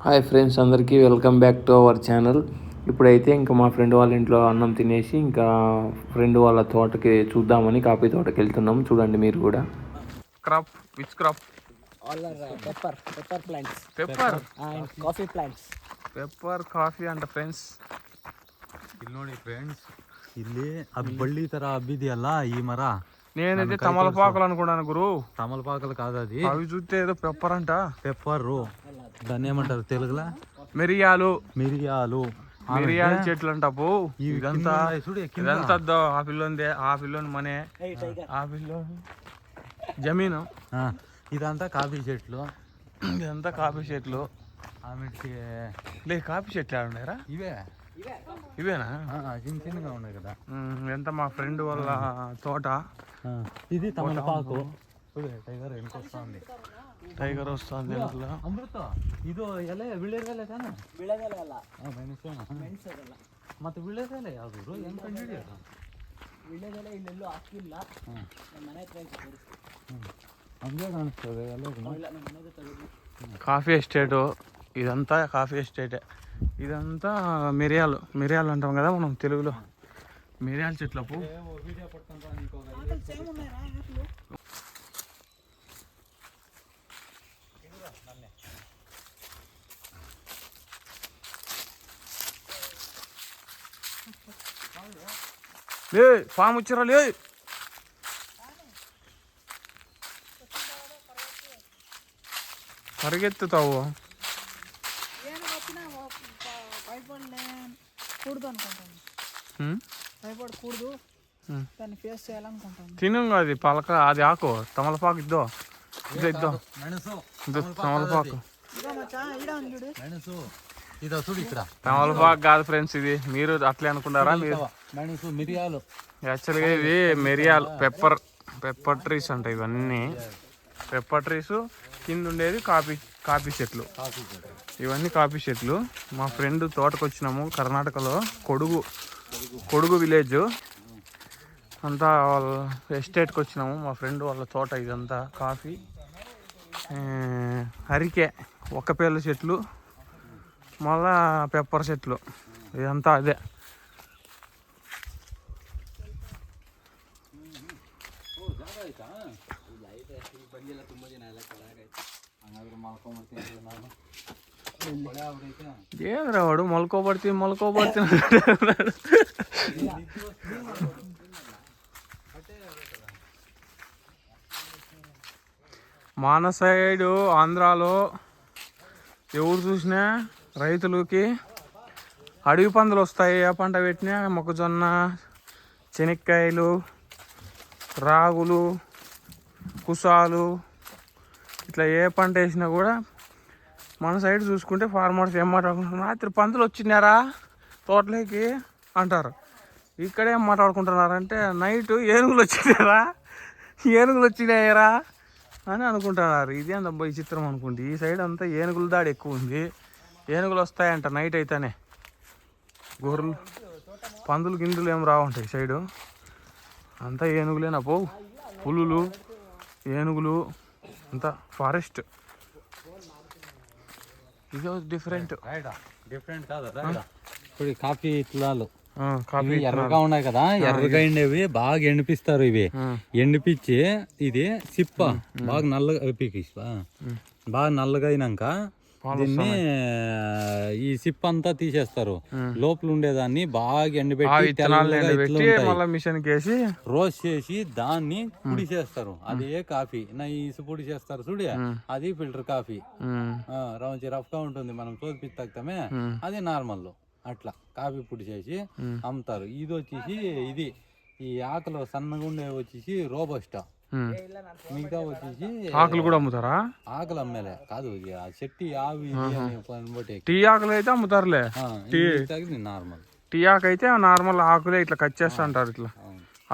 Hi friends అందరికీ welcome back to our channel ఇప్పుడైతే ఇంకా మా ఫ్రెండ్ వాళ్ళ ఇంట్లో అన్నం తినేసి ఇంకా ఫ్రెండ్ వాళ్ళ తోటకి చూద్దామని కాఫీ తోటకి వెళ్తున్నాం చూడండి మీరు కూడా crop which crop all are uh, pepper pepper plants pepper and coffee plants pepper coffee అంట ఫ్రెండ్స్ ಇಲ್ಲಿ ನೋಡಿ ಫ್ರೆಂಡ್ಸ್ ಇಲ್ಲಿ ಅದು ಬಳ್ಳಿ ತರ ಹಬ್ಬಿದೆಯಲ್ಲ ಈ ಮರ నేనైతే తమలపాకులు అనుకున్నాను గురు. తమలపాకులు కాదు అది. అవి చూస్తే ఏదో పెప్పర్ అంట పెప్పర్. దాన్ని ఏమంటారు తెలుగులో? మిరియాలు. మిరియాలు. మిరియాల చెట్లు అంట పో. ఇవి ఇదంతా. ఇదంతా ఆ పిల్లోందే ఆ పిల్లోని మనే. ఆ పిల్లో జమీను. ఆ, ఇదంతా కాఫీ చెట్లు. ఇదంతా కాఫీ చెట్లు. ఆమెకి లే కాఫీ చెట్లు ఆడున్నారా ఇవే. ఇవేనా ఆ, చిన్న చిన్నగా ఉన్నాయి కదా ఉమ్, ఎంత మా ఫ్రెండ్ వాళ్ళ తోట ఆ, ఇది తమలపాకు చూడు, టైగర్ వెనుకొస్తుంది టైగర్ వస్తుంది ఇంట్లో ಅಮೃತ ಇದು ಎಲೆ ವಿಳ್ಳೆದೆಲೆ ತಾನೆ ಬಿಳದಲ್ಲ ಮೆಣಸೇನ ಮೆಣಸದಲ್ಲ ಮತ್ತೆ ವಿಳ್ಳೆದೆಲೆ ಯಾವ್ದು ಹೆಂಗ್ ಕಂಡಿಡಿಯೋದು ಬಿಳದೆಲ್ಲ ಇಲ್ಲೆಲ್ಲೂ ಹಾಕಿಲ್ಲ ನಮ್ಮ ಮನೆ ಹತ್ರ ಐತೆ ತೋರಿಸ್ತೀನಿ. ಹಂಗೆ ಕಾಣಿಸ್ತದೆ ಎಲ್ಲ ಇಲ್ಲ ನಮ್ಮ ఇదంతా కాఫీ ఎస్టేటే. ఇదంతా మిరియాలు. మిరియాలు అంటాం కదా మనం తెలుగులో. మిరియాల చెట్లకు లే ఫామ్ వచ్చిరా లే పరిగెత్తుతావు. భయపడకూడదు. దాన్ని ఫేస్ చేయాలనుకుంటాను. అది పలక అది ఆకు. తమలపాకు ఇద్దో. ఇదో ఇద్దో. తమలపాకు తమలపాకు. కాదు ఫ్రెండ్స్ ఇది. మీరు అట్లే అనుకున్నారా మీరు మిరియాలు. యాక్చువల్గా ఇది మిరియాలు పెప్పర్ పెప్పర్ ట్రీస్ అంటాయి ఇవన్నీ. పెప్పర్ ట్రీస్ కింద ఉండేది కాఫీ. కాఫీ చెట్లు ಕಾಫಿ ಗಿಡ. ఇవన్నీ కాఫీ చెట్లు మా ఫ్రెండ్ తోటకు వచ్చినాము కర్ణాటకలో కొడుగు కొడుగు విలేజ్ అంతా వాళ్ళ ఎస్టేట్కి వచ్చినాము మా ఫ్రెండ్ వాళ్ళ తోట ఇదంతా కాఫీ ఆ, అరికె ఒక్కపేళ్ళ చెట్లు మళ్ళా పెప్పర్ చెట్లు ఇదంతా అదే ಹಂಗಾದ್ರೆ ಮಾಡ್ಕೊಂಬರ್ತೀನಿ ನಾನು ಒಳ್ಳೆ ಆಗ್ಬಿಡೈತೆ ఏంద్రా వాడు మొలకోబడితే మొలకోబడితే మన సైడు ఆంధ్రాలో ఎవరు చూసినా రైతులకి అడవి పందులు వస్తాయి ఏ పంట పెట్టినా మొక్కజొన్న శనక్కాయలు రాగులు కుసాలు ఇట్లా ఏ పంట వేసినా కూడా మన సైడ్ చూసుకుంటే ఫార్మర్స్ ఏం మాట్లాడుకుంటున్నారు రాత్రి పందులు వచ్చినారా తోటలోకి అంటారు. ఇక్కడ ఏం మాట్లాడుకుంటున్నారంటే నైట్ ఏనుగులు వచ్చినారా ఏనుగులు వచ్చినాయరా అని అనుకుంటున్నారు. ఇది అంత ఈ చిత్రం అనుకుంటే ఈ సైడ్ అంతా ఏనుగుల దాడి ఎక్కువ ఉంది. ఏనుగులు వస్తాయంట నైట్ అయితేనే. గొర్రెలు పందులు గిందులు ఏం రావుంటాయి సైడు. అంతా ఏనుగులేనా? పో పులులు ఏనుగులు అంతా ఫారెస్ట్. ఇది డిఫరెంట్ డిఫరెంట్ కాదు ఇప్పుడు కాఫీ ఇట్లాలు కాఫీ ఎర్రగా ఉన్నాయి కదా ఎర్రగా ఎండేవి బాగా ఎండిపిస్తారు ఇవి. ఎండిపించి ఇది సిప్ప బాగా నల్లగా బాగా నల్లగా అయినాక దీన్ని ఈ సిప్ అంతా తీసేస్తారు. లోపల ఉండేదాన్ని బాగా ఎండబెట్టి మిషన్ కేసి రోస్ట్ చేసి దాన్ని పొడి చేస్తారు. అదే కాఫీ. నైస్ పొడి చేస్తారు చూడు అది ఫిల్టర్ కాఫీ. రౌంచి రఫ్గా ఉంటుంది. మనం తోసి అది నార్మల్. అట్లా కాఫీ పొడి చేసి అమ్ముతారు. ఇది వచ్చేసి ఇది. ఈ ఆకులు సన్నగా ఉండే వచ్చేసి రోబస్టా. మిగతా వచ్చేసి ఆకులు కూడా అమ్ముతారా? ఆకులు అమ్మేలే. కాదు ఆ చెట్టు ఆవి బట్టి టీ ఆకులు అయితే అమ్ముతారులే. మిగతాది నార్మల్. టీ ఆకు అయితే నార్మల్ ఆకులే ఇట్లా కట్ చేస్తా అంటారు ఇట్లా.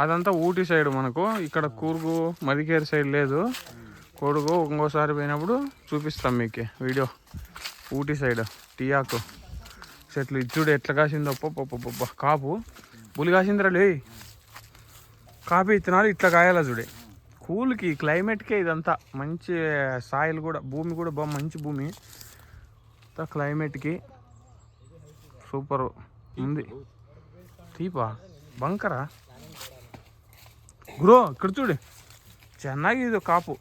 అదంతా ఊటీ సైడ్ మనకు. ఇక్కడ కూర్గు మదికేరు సైడ్ లేదు. కొడుకు ఇంకోసారి పోయినప్పుడు చూపిస్తాం మీకు వీడియో. ఊటీ సైడ్ టీ ఆకు. చెట్లు ఇచ్చుడు ఎట్లా కాసిందో. పప్ప కాపు. పులి కాసిందిరా లే. కాపీ ఇత్తనాలు ఇట్లా కాయాల చూడే. కూల్కి క్లైమేట్కే ఇదంతా మంచి సాయిల్ కూడా భూమి కూడా బాగా మంచి భూమి ఇంత క్లైమేట్కి సూపర్ ఉంది తీపా బంకరా గురో ఇక్కడ చూడు ಚೆನ್ನಾಗಿ ಇದು ಕಾಪು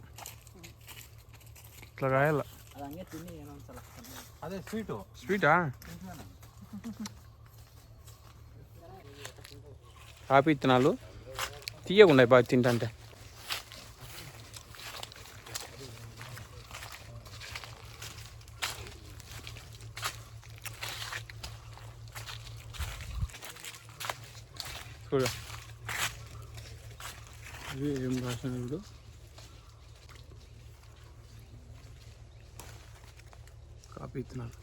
ఇట్లా కాయాల ಅದು ಹಂಗೆ ತಿನ್ನಿ ಏನೋ ಒಂದ್ಸಲ అదే స్వీటు స్వీటా కాపీ ఇత్తనాలు తీయకుండా బాగా తింటంటే కాపీ ఇత్తనాలు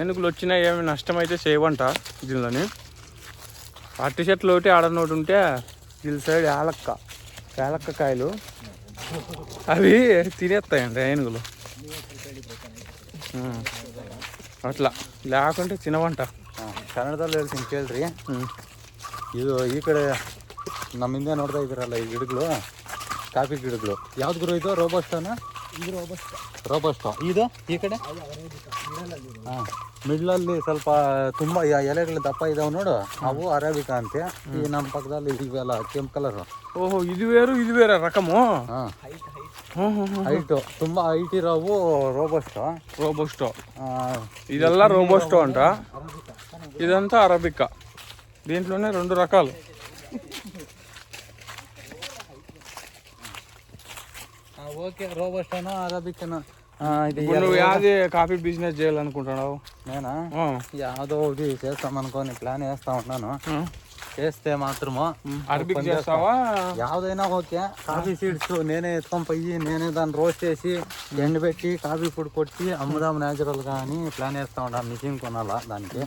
ఏనుగులు వచ్చినా ఏమి నష్టం అయితే చేయవంట దీనిలోని అట్టి చెట్లు ఒకటి ఆడ నోటి ఉంటే దీని సైడ్ యాలక్క యాలక్క కాయలు. అవి తినేస్తాయండి ఏనుగులు. ఉం. అట్లా లేకుంటే తినవంట ಕನ್ನಡದಲ್ಲಿ ಹೇಳ್ತೀನಿ ಕೇಳ್ರಿ ఉం. ಇದು ಈ ಕಡೆ ನಮ್ಮಿಂದ ನೋಡ್ತಾ ಇದ್ದೀರಲ್ಲ ಈ ಗಿಡಗಳು ಕಾಫಿ ಗಿಡಗಳು ಯಾವ್ದು ಗುರು ಇದು ರೋಬಸ್ಟನ ಇದು ರೋಬಸ್ಟ್ ರೋಬಸ್ಟೋ ಇದು ಈ ಕಡೆ ಹಾಂ ಮಿಡ್ಲಲ್ಲಿ ಸ್ವಲ್ಪ ತುಂಬ ಯ- ಎಲೆಗಳು ದಪ್ಪ ಇದಾವೆ ನೋಡು ಅವು ಅರೇಬಿಕಾ ಅಂತೆ ಈ ನಮ್ಮ ಪಕ್ಕದಲ್ಲಿ ಇವೆಲ್ಲ ಕೆಂಪು ಕಲರು ఓహో ఇది వేరు ఇది వేరే రకము ಹಾಂ ಹೈಟ್ ಹೈಟ್ ಹ್ಮ್, ಹ್ಮ್, ಹ್ಮ್. ಹೈಟು ತುಂಬ ಹೈಟ್ ಇರೋವು ರೋಬಸ್ಟು రోబోస్టో ఇదెల్లా రోబోస్టో అంట ఇదంతా అరబికా దీంట్లోనే రెండు రకాలు ఓకే రోబస్టోనా అరబికనా ఇది ఇప్పుడు నువ్వు యాది కాఫీ బిజినెస్ చేయాలనుకుంటున్నావు? నేనా? యాదో ఒకటి చేస్తాం అనుకోని ప్లాన్ వేస్తా ఉన్నాను. చేస్తే మాత్రము. అరబిక్ చేస్తావా? యావదైనా ఓకే. కాఫీ సీడ్స్ నేనే ఎత్తుకొని పోయి నేనే దాన్ని రోస్ట్ చేసి ఎండబెట్టి కాఫీ పొడి కొట్టి అమ్ముదాం న్యాచురల్గా అని ప్లాన్ వేస్తా ఉంటా మిషన్ కొనాలా దానికి?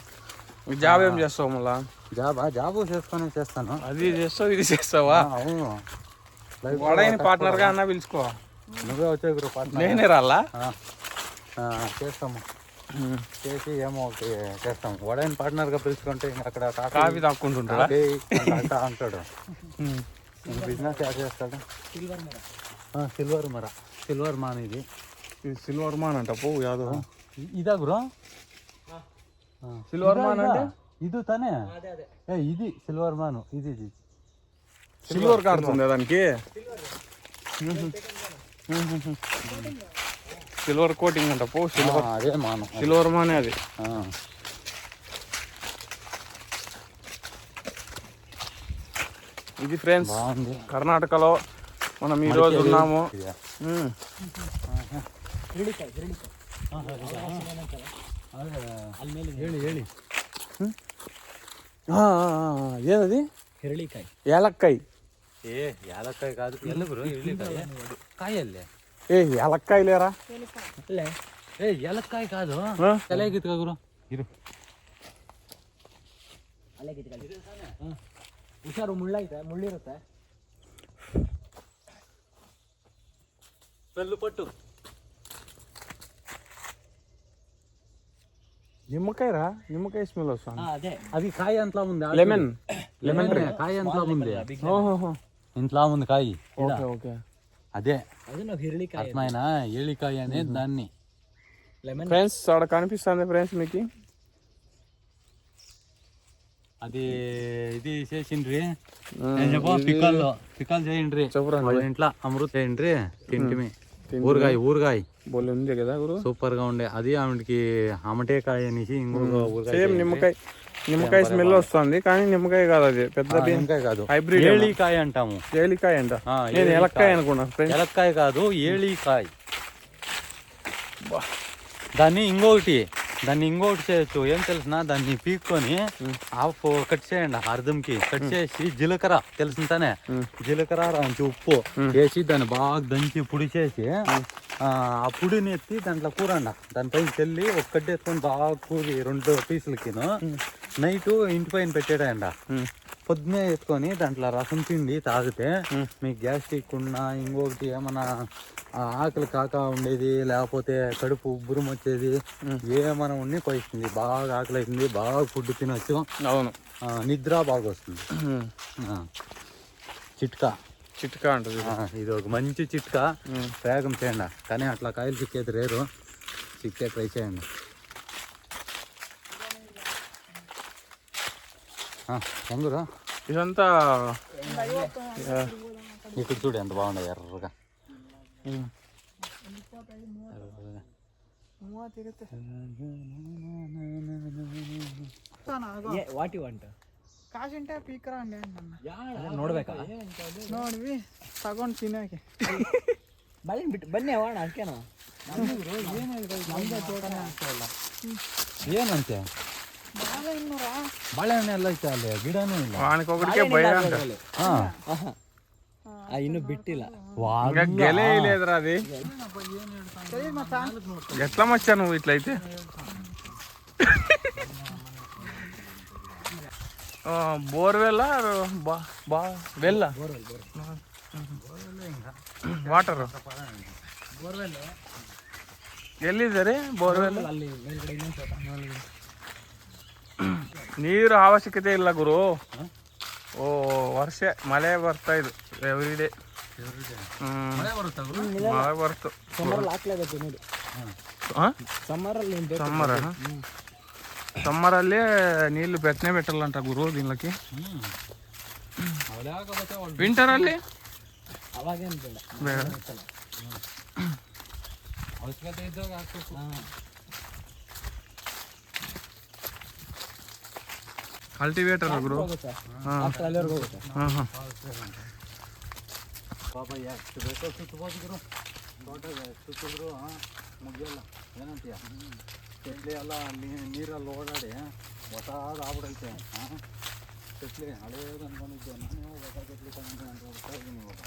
జాబ్ ఏం చేస్తావు మళ్ళా? జాబా? జాబు చేసుకొని చేస్తాను. అది చేస్తావు ఇది చేస్తావా? అవును. పార్ట్నర్గా అన్న పిలుచుకో. నువ్వే వచ్చావు గురు నేనే రాలా? చేస్తాము. చేసి ఏమో ఒకటి చేస్తాం వడైన పార్ట్నర్గా పిలుచుకుంటే అక్కడ కాఫీ తాక్కుంటుంటాడా? అంటాడు బిజినెస్ ఎలా చేస్తాడు. సిల్వర్ మరా సిల్వర్ మరా. సిల్వర్ మాన్ ఇది. ఇది సిల్వర్ మాన్ అంట పో యాదవ్ ఇదా గురు సిల్వర్ మాన్ అంటే? ఇది తనే? ఏ ఇది సిల్వర్ మాన్. ఇది ఇది. సిల్వర్ కార్డు దానికి? సిల్వర్ కోటింగ్ అంట పో సిల్వర్ అదే మానం. సిల్వర్ మానే అది. ఇది ఫ్రెండ్స్ కర్ణాటకలో మనం ఈ రోజు ఉన్నాము. ఏదది? ఏలక్కాయ. ఏలక్కాయ ఏ యాలక్కాయ కాదు ఎల్లు గురు ఎల్లికాయ కాయల్లే ఏ ఏలక్కాయ లేరా ಅಲ್ಲೇ ఏ ఏలక్కాయ కాదు ఆ? ತಲೆಗಿತ್ಕ ಗುರು ಇರು ಅಲ್ಲೇ ಕಿತ್ಕೊಳ್ಳಿ ಹಾಂ ಹುಷಾರು ಮುಳ್ಳೈತೆ ಮುಳ್ಳಿರುತ್ತೆ పెళ్ళు పట్టు నిమ్మకాయరా నిమ్మకాయ స్మెల్ వస్తుంది ಹಾಂ అదే అది కాయ ఎంతలా ఉంది లెమన్ లెమన్ కాయ ఎంతలా ఉంది ఓహో ఇంట్లో ఉంది కాయి. అదే. అర్థమైన? ఏలికాయ అనేది దాన్ని. ఫ్రెండ్స్ కనిపిస్తుంది ఫ్రెండ్స్ మీకు. అది ఇది చేసిండ్రి. నేను చెప్పు చేయండి ఇంట్లో అమృత చేయండి తింటిమి. ఊరగాయ ఊరగాయ. కదా సూపర్గా ఉండే. అది ఆమెకి అమటేకాయ అనేసి ఇంకో ఊరగాయ నిమ్మకాయ. నిమ్మకాయ స్మెల్ వస్తుంది కానీ నిమ్మకాయ కాదు అది. పెద్ద నిమ్మకాయ కాదు. హైబ్రిడ్ ఏలికాయ అంటాము. ఏలికాయ అంట. ఆ, నేను. ఎలక్కాయ అనుకున్నా ఎలక్కాయ కాదు ఏలికాయ. దాన్ని ఇంకొకటి దాన్ని ఇంకొకటి చేయొచ్చు. ఏం తెలిసిన? దాన్ని పీక్కొని హాఫ్ కట్ చేయండి. అర్ధంకి కట్ చేసి జీలకర్ర తెలిసిన తానే జీలకర్ర రాంచి ఉప్పు వేసి దాన్ని బాగా దంచి పొడి చేసి ఆ పొడిని ఎత్తి దాంట్లో కూరండి. దానిపైన తెల్లి ఎత్తుకొని బాగా కూరి రెండు పీసులకి నైట్ ఇంటి పైన పెట్టాడండి పొద్దునే ఎత్తుకొని దాంట్లో రసం పిండి తాగితే మీకు గ్యాస్ట్రిక్ ఉన్నా ఇంకొకటి ఏమన్నా ఆకలి కాక ఉండేది లేకపోతే కడుపు ఉబ్బురం వచ్చేది ఏమైనా ఉండి పోయిస్తుంది. బాగా ఆకలి అవుతుంది బాగా ఫుడ్ తినొచ్చు. అవును. నిద్ర బాగా వస్తుంది. చిట్కా. చిట్కా ఉంటుంది ఆ, ఇది ఒక మంచి చిట్కా. ప్రయోగం చేయండి. కానీ అట్లా కాయలు చిక్కేది రేరు. చిక్కే ట్రై చేయండి. ఆ, ఎంగురా ఇదంతా ఇక్కడ చూడు ఎంత బాగున్నాయి ఎర్రగా ఉమ్. ఎర్రగా. మూవ తిరిగితే ವಾಟಿ వంట ಕಾಶಿಂಟೆ ಪೀಕರ ಅಂಡೆ ನನ್ನ ನೋಡ್ಬೇಕಾ ನೋಡ್ವಿ ತಗೊಂಡ್ ತಿನ್ನಕ್ಕೆ ಬನ್ನಿ ಬಿಟ್ಟು ಬನ್ನಿ ಅವಣ ಅಷ್ಟೇನೋ ಏನಂತೆ ಬಾಳೆ ಇನ್ನೂರ ಬಾಳೆಹಣ್ಣು ಎಲ್ಲ ಐತೆ ಅಲ್ಲಿ ಗಿಡನೂ ಇಲ್ಲ. ವಾಣಕ್ಕೆ ಹೋಗ್ಲಿಕ್ಕೆ ಭಯ ಅಂತ. ಹಾ. ಆ, ಇನ್ನು ಬಿಟ್ಟಿಲ್ಲ. ಹಿಂಗ ಗೆಲೆ ಇಲ್ಲ ಇದ್ರ ಅದಿ ಎಟ್ಲ ಮಚ್ಚ ನೋವು ಇಟ್ಲೈತೆ ಬೋರ್ವೆಲ್ಲ ಬಾ ಬಾ ವೆಲ್ಲ ವಾಟರ್ ಎಲ್ಲಿದೆ ರೀ ಬೋರ್ವೆಲ್ ಅಲ್ಲಿ ಮೇಲ್ಗಡೆ ಇನ್ನೊಂದ್ ನೀರು ಅವಶ್ಯಕತೆ ಇಲ್ಲ ಗುರು ಓ ವರ್ಷ ಮಳೆ ಬರ್ತಾ ಇದು ಎವ್ರಿ ಡೇ ಮಳೆ ಬರ್ತು ಸಮ್ಮರ್ ಸಮ್ಮರಲ್ಲಿ నీళ్ళు పెట్టనే పెట్టాలంట ಗುರು దీనిలోకి వింటర్ ಅಲ್ಲಿ ಬೇಡ ಅವಶ್ಯಕತೆ ಇದ್ದಾಗ ಕಲ್ಟಿವೇಟರ್ ಗುರು? ಹಾಂ. ಪಾಪ ಎಷ್ಟು ಸುತ್ತಿದ್ರು ಎಲ್ಲ ನೀರಲ್ಲಿ ಓಡಾಡಿ ಹೊಸಾದ ಆಗ್ಬಿಡೈತೆ. ಹಾಂ. ಹಳೇದು ಅನ್ಕೊಂಡಿದ್ದೆ. ನಾನು ಹೊಸ ಚಟ್ಲಿ ಅಂತ ಹೋಗ್ತಾ ಇದ್ದೀನಿ ಇವಾಗ.